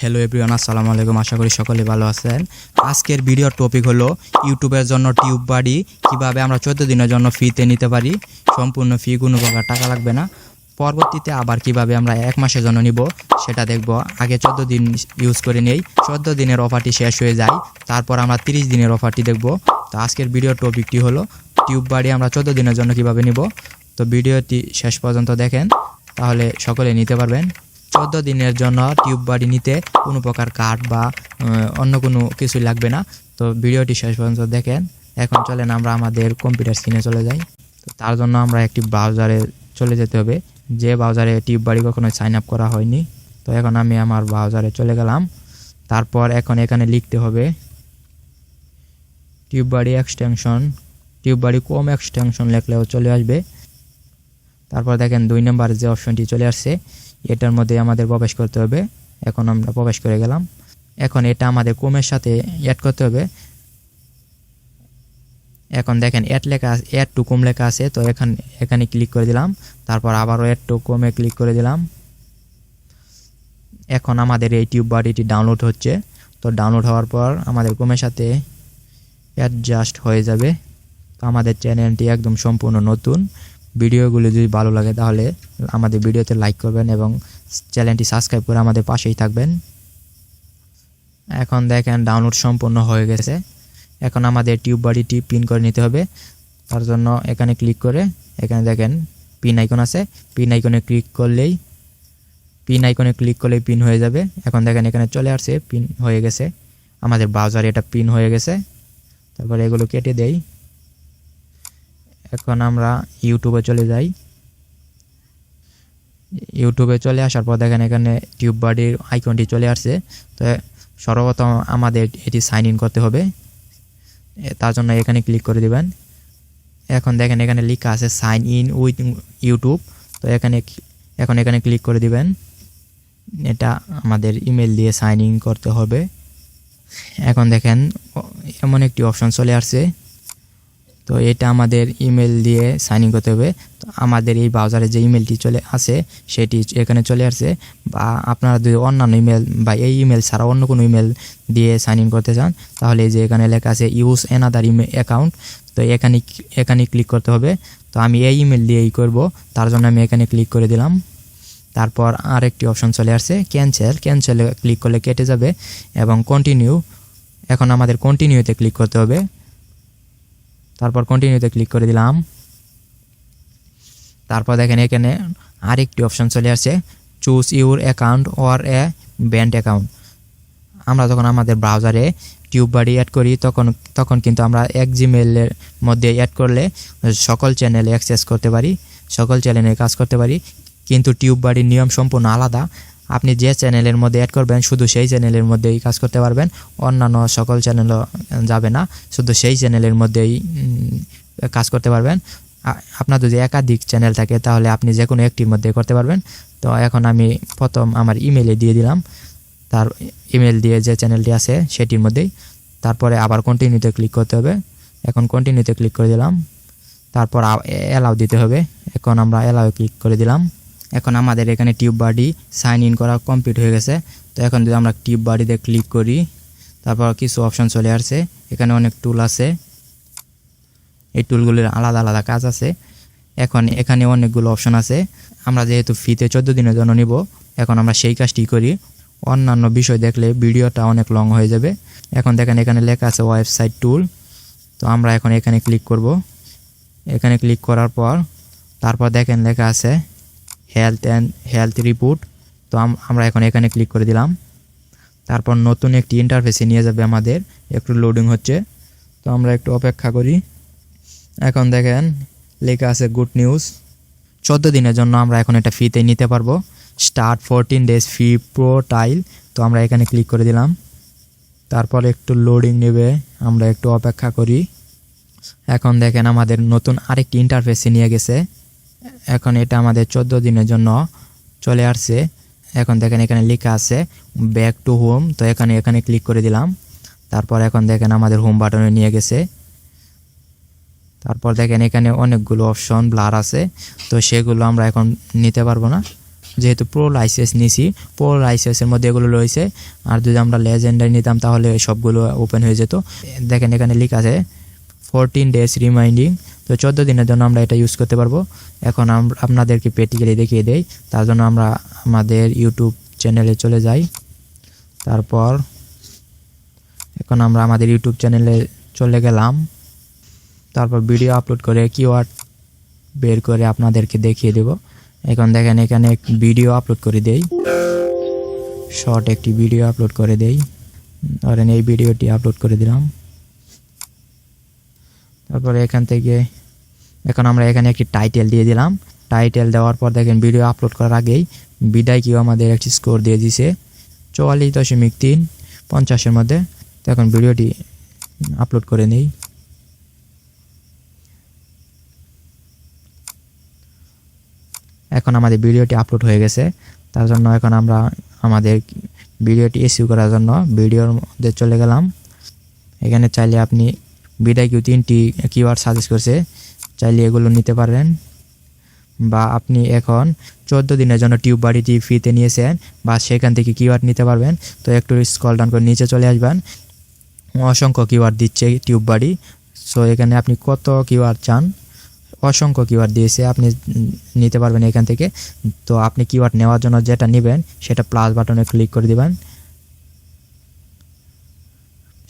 Hello everyone আসসালামু আলাইকুম। আশা করি সকলে ভালো আছেন। আজকের ভিডিওর টপিক হলো ইউটিউবের জন্য টিউব বাড়ি, কীভাবে আমরা চোদ্দ দিনের জন্য ফ্রিতে নিতে পারি, সম্পূর্ণ ফি কোনো প্রকার টাকা লাগবে না। পরবর্তীতে আবার কীভাবে আমরা এক মাসের জন্য নিব, সেটা দেখব। আগে চোদ্দ দিন ইউজ করে নেই, চোদ্দ দিনের অফারটি শেষ হয়ে যায়, তারপর আমরা তিরিশ দিনের অফারটি দেখব। তো আজকের ভিডিওর টপিকটি হলো টিউব বাড়ি আমরা চোদ্দ দিনের জন্য কীভাবে নিব। তো ভিডিওটি শেষ পর্যন্ত দেখেন, তাহলে সকলে নিতে পারবেন। চোদ্দ দিনের জন্য টিউব বাড়ি নিতে কোনো প্রকার কাঠ বা অন্য কোনো কিছুই লাগবে না। তো ভিডিওটি শেষ পর্যন্ত দেখেন। এখন চলেন আমরা আমাদের কম্পিউটার স্ক্রিনে চলে যাই। তার জন্য আমরা একটি ব্রাউজারে চলে যেতে হবে। যে ব্রাউজারে টিউব বাড়ি কখনো সাইন আপ করা হয়নি। তো এখন আমি আমার ব্রাউজারে চলে গেলাম। তারপর এখন এখানে লিখতে হবে, টিউব বাড়ি এক্সটেনশন টিউব বাড়ি কম এক্সটেনশন লিখলেও চলে আসবে। তারপর দেখেন দুই নম্বর যে অপশনটি চলে আসছে, এটার মধ্যে আমাদের প্রবেশ করতে হবে। এখন আমরা প্রবেশ করে গেলাম। এখন এটা আমাদের কমের সাথে অ্যাড করতে হবে। এখন দেখেন অ্যাড লেখা অ্যাড টু কম লেখা আছে, তো এখান এখানে ক্লিক করে দিলাম। তারপর আবারও অ্যাড টু কমে ক্লিক করে দিলাম। এখন আমাদের এই টিউব বাড়িটি ডাউনলোড হচ্ছে। তো ডাউনলোড হওয়ার পর আমাদের কমের সাথে অ্যাডজাস্ট হয়ে যাবে। তো আমাদের চ্যানেলটি একদম সম্পূর্ণ নতুন। ভিডিওগুলো যদি ভালো লাগে তাহলে আমাদের ভিডিওতে লাইক করবেন এবং চ্যানেলটি সাবস্ক্রাইব করে আমাদের পাশেই থাকবেন। এখন দেখেন ডাউনলোড সম্পূর্ণ হয়ে গেছে। এখন আমাদের টিউব বাড়িটি পিন করে নিতে হবে। তার জন্য এখানে ক্লিক করে এখানে দেখেন পিন আইকন আছে। পিন আইকনে ক্লিক করলেই পিন আইকনে ক্লিক করলেই পিন হয়ে যাবে। এখন দেখেন এখানে চলে আসছে পিন হয়ে গেছে। আমাদের ব্রাউজারে এটা পিন হয়ে গেছে। তারপরে এগুলো কেটে দেই। এখন আমরা ইউটিউবে চলে যাই। ইউটিউবে চলে আসার পর দেখেন এখানে টিউব বাডির আইকনটি চলে আসছে। তো সর্বপ্রথম আমাদের এটি সাইন ইন করতে হবে। তার জন্য এখানে ক্লিক করে দিবেন। এখন দেখেন এখানে লেখা আছে সাইন ইন উইথ ইউটিউব তো এখানে এখন এখানে ক্লিক করে দিবেন। এটা আমাদের ইমেল দিয়ে সাইন ইন করতে হবে। এখন দেখেন, এমন একটি অপশন চলে আসছে। তো এটা আমাদের ইমেল দিয়ে সাইন ইন করতে হবে। তো আমাদের এই ব্রাউজারে যে ইমেলটি চলে আসে, সেটি এখানে চলে আসছে বা আপনারা যদি অন্যান্য ইমেল বা এই ইমেল ছাড়া অন্য কোনো ইমেল দিয়ে সাইন ইন করতে চান, তাহলে যে এখানে লেখা আছে ইউজ এনাদার ইমেল অ্যাকাউন্ট তো এখানে এখানে ক্লিক করতে হবে। তো আমি এই ইমেল দিয়েই করব। তার জন্য আমি এখানে ক্লিক করে দিলাম। তারপর আরেকটি অপশন চলে আসছে ক্যান্সেল ক্যান্সেলে ক্লিক করলে কেটে যাবে এবং কন্টিনিউ এখন আমাদের কন্টিনিউতে ক্লিক করতে হবে। তারপর কন্টিনিউতে ক্লিক করে দিলাম। তারপর দেখেন এখানে আরেকটি অপশন চলে আসছে choose your account or a brand account আমরা যখন আমাদের ব্রাউজারে টিউব বাড়ি অ্যাড করি, তখন তখন কিন্তু আমরা এক জিমেলের মধ্যে অ্যাড করলে সকল চ্যানেলে অ্যাক্সেস করতে পারি, সকল চ্যানেলে কাজ করতে পারি। কিন্তু টিউব বাড়ির নিয়ম সম্পূর্ণ আলাদা। আপনি যে চ্যানেলের মধ্যে অ্যাড করবেন, শুধু সেই চ্যানেলের মধ্যেই কাজ করতে পারবেন। অন্যান্য সকল চ্যানেলও যাবে না। শুধু সেই চ্যানেলের মধ্যেই কাজ করতে পারবেন। আপনার যদি একাধিক চ্যানেল থাকে, তাহলে আপনি যে কোনো একটির মধ্যে করতে পারবেন। তো এখন আমি প্রথম আমার ইমেলে দিয়ে দিলাম। তার ইমেল দিয়ে যে চ্যানেলটি আছে, সেটির মধ্যেই। তারপরে আবার কন্টিনিউতে ক্লিক করতে হবে। এখন কন্টিনিউতে ক্লিক করে দিলাম। তারপর অ্যালাউ দিতে হবে। এখন আমরা অ্যালাউ ক্লিক করে দিলাম। এখন আমাদের এখানে টিউব বাডি সাইন ইন করা কমপ্লিট হয়ে গেছে। তো এখন যদি আমরা টিউব বাডিতে ক্লিক করি, তারপর কিছু অপশন চলে আসছে। এখানে অনেক টুল আছে। এই টুলগুলির আলাদা আলাদা কাজ আছে। এখন এখানে অনেকগুলো অপশন আছে। আমরা যেহেতু ফিতে চোদ্দ দিনের জন্য নিব, এখন আমরা সেই কাজটি করি। অন্যান্য বিষয় দেখলে ভিডিওটা অনেক লং হয়ে যাবে। এখন দেখেন এখানে লেখা আছে ওয়েবসাইট টুল। তো আমরা এখন এখানে ক্লিক করব। এখানে ক্লিক করার পর, তারপর দেখেন লেখা আছে হেলথ অ্যান্ড হেলথ রিপোর্ট তো আম- আমরা এখন এখানে ক্লিক করে দিলাম। তারপর নতুন একটি ইন্টারফেসে নিয়ে যাবে আমাদের। একটু লোডিং হচ্ছে। তো আমরা একটু অপেক্ষা করি। এখন দেখেন, লেখা আছে গুড নিউজ চোদ্দ দিনের জন্য আমরা এখন এটা ফ্রিতে নিতে পারব। Start fourteen days free pro trial তো আমরা এখানে ক্লিক করে দিলাম। তারপর একটু লোডিং নেবে। আমরা একটু অপেক্ষা করি। এখন দেখেন আমাদের নতুন আরেকটি ইন্টারফেসে নিয়ে গেছে। এখন এটা আমাদের চোদ্দ দিনের জন্য চলে আসছে। এখন দেখেন এখানে লেখা আছে ব্যাক টু হোম তো এখানে এখানে ক্লিক করে দিলাম। তারপর এখন দেখেন আমাদের হোম বাটনে নিয়ে গেছে। তারপর দেখেন এখানে অনেকগুলো অপশন ব্লার আছে। তো সেগুলো আমরা এখন নিতে পারব না। যেহেতু প্রো লাইসেন্স নিছি প্রো লাইসেন্সের মধ্যে এগুলো রয়েছে। আর যদি আমরা লেজেন্ডারি নিতাম তাহলে সবগুলো ওপেন হয়ে যেত। দেখেন এখানে লেখা আছে ফোরটিন ডেজ রিমাইন্ডিং তো চোদ্দ দিনের জন্য আমরা এটা ইউজ করতে পারব। এখন আমরা আপনাদেরকে প্র্যাকটিক্যালি দেখিয়ে দেই। তার জন্য আমরা আমাদের ইউটিউব চ্যানেলে চলে যাই। তারপর এখন আমরা আমাদের ইউটিউব চ্যানেলে চলে গেলাম। তারপর ভিডিও আপলোড করে কিওয়ার্ড বের করে আপনাদেরকে দেখিয়ে দেব। এখন দেখেন এখানে ভিডিও আপলোড করে দেই। শর্ট একটি ভিডিও আপলোড করে দেই। ধরেন এই ভিডিওটি আপলোড করে দিলাম। তারপরে এখান থেকে এখন আমরা এখানে একটি টাইটেল দিয়ে দিলাম। টাইটেল দেওয়ার পর দেখেন ভিডিও আপলোড করার আগেই বিদায় কিউ আমাদের একটি স্কোর দিয়ে দিছে চুয়াল্লিশ দশমিক তিন, পঞ্চাশের মধ্যে। তো এখন ভিডিওটি আপলোড করে নেই। এখন আমাদের ভিডিওটি আপলোড হয়ে গেছে। তার জন্য এখন আমরা আমাদের ভিডিওটি এসিউ করার জন্য ভিডিওর মধ্যে চলে গেলাম। এখানে চাইলে আপনি বিদায় কিউ তিনটি কিওয়ার্ড সাজেস্ট করছে, চাইলে এগুলো নিতে পারেন বা আপনি এখন চোদ্দ দিনের জন্য টিউব বাড়িটি ফ্রিতে নিয়েছেন, বা সেখান থেকে কিওয়ার্ড নিতে পারবেন। তো একটু স্কল ডাউন করে নিচে চলে আসবেন। অসংখ্য কিওয়ার্ড দিচ্ছে টিউব বাড়ি। সো এখানে আপনি কত কিওয়ার্ড চান? অসংখ্য কিওয়ার্ড দিয়েছে, আপনি নিতে পারবেন এখান থেকে। তো আপনি কিওয়ার্ড নেওয়ার জন্য যেটা নেবেন, সেটা প্লাস বাটনে ক্লিক করে দিবেন।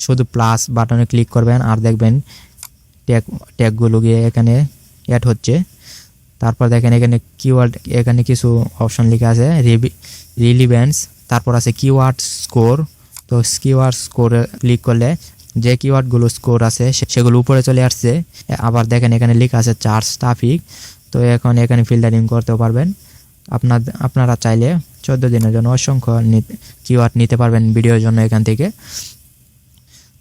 শুধু প্লাস বাটনে ক্লিক করবেন আর দেখবেন ট্যাগ ট্যাগগুলো গিয়ে এখানে অ্যাড হচ্ছে। তারপর দেখেন এখানে কিওয়ার্ড এখানে কিছু অপশন লেখা আছে রিলিভেন্স তারপর আছে কিওয়ার্ড স্কোর তো কিওয়ার্ড স্কোরে ক্লিক করলে যে কিওয়ার্ডগুলো স্কোর আছে সেগুলো উপরে চলে আসছে। আবার দেখেন এখানে লেখা আছে চার্জ ট্রাফিক তো এখন এখানে ফিল্টারিং করতেও পারবেন। আপনার আপনারা চাইলে চোদ্দ দিনের জন্য অসংখ্য কিওয়ার্ড নিতে পারবেন ভিডিওর জন্য এখান থেকে।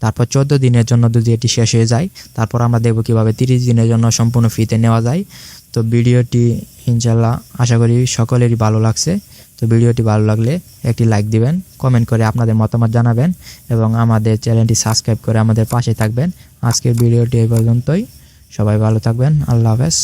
তারপর চোদ্দ দিনের জন্য যদি এটি শেষ হয়ে যায়, তারপর আমরা দেখব কীভাবে তিরিশ দিনের জন্য সম্পূর্ণ ফ্রিতে নেওয়া যায়। তো ভিডিওটি ইনশাল্লাহ আশা করি সকলেরই ভালো লাগছে। তো ভিডিওটি ভালো লাগলে একটি লাইক দিবেন, কমেন্ট করে আপনাদের মতামত জানাবেন এবং আমাদের চ্যানেলটি সাবস্ক্রাইব করে আমাদের পাশে থাকবেন। আজকের ভিডিওটি এই পর্যন্তই। সবাই ভালো থাকবেন। আল্লাহ হাফেজ।